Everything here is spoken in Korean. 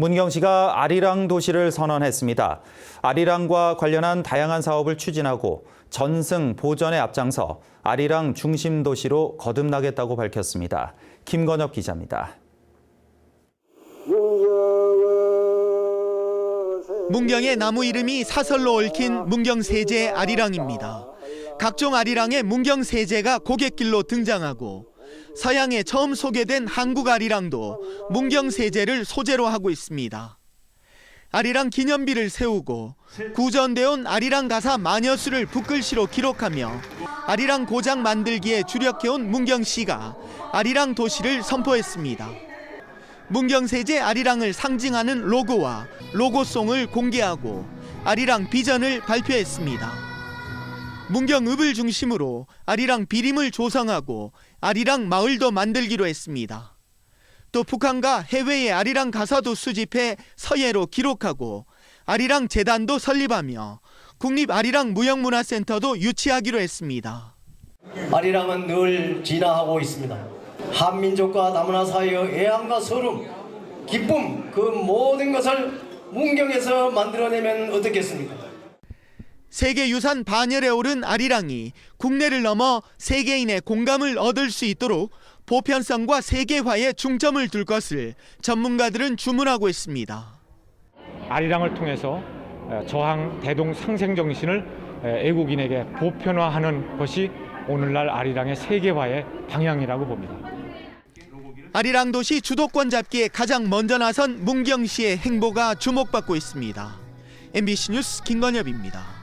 문경 시가 아리랑 도시를 선언했습니다. 아리랑과 관련한 다양한 사업을 추진하고 전승 보전에 앞장서 아리랑 중심 도시로 거듭나겠다고 밝혔습니다. 김건엽 기자입니다. 문경의 나무 이름이 사설로 얽힌 문경 세제 아리랑입니다. 각종 아리랑의 문경 세제가 고갯길로 등장하고 서양에 처음 소개된 한국 아리랑도 문경 세제를 소재로 하고 있습니다. 아리랑 기념비를 세우고 구전되어 온 아리랑 가사 마녀수를 붓글씨로 기록하며 아리랑 고장 만들기에 주력해온 문경시가 아리랑 도시를 선포했습니다. 문경 세제 아리랑을 상징하는 로고와 로고송을 공개하고 아리랑 비전을 발표했습니다. 문경읍을 중심으로 아리랑 비림을 조성하고 아리랑 마을도 만들기로 했습니다. 또 북한과 해외의 아리랑 가사도 수집해 서예로 기록하고 아리랑 재단도 설립하며 국립 아리랑 무형문화센터도 유치하기로 했습니다. 아리랑은 늘 진화하고 있습니다. 한민족과 다문화 사이의 애함과 서름, 기쁨 그 모든 것을 문경에서 만들어내면 어떻겠습니까? 세계유산 반열에 오른 아리랑이 국내를 넘어 세계인의 공감을 얻을 수 있도록 보편성과 세계화에 중점을 둘 것을 전문가들은 주문하고 있습니다. 아리랑을 통해서 저항 대동 상생 정신을 애국인에게 보편화하는 것이 오늘날 아리랑의 세계화의 방향이라고 봅니다. 아리랑 도시 주도권 잡기에 가장 먼저 나선 문경시의 행보가 주목받고 있습니다. MBC 뉴스 김건엽입니다.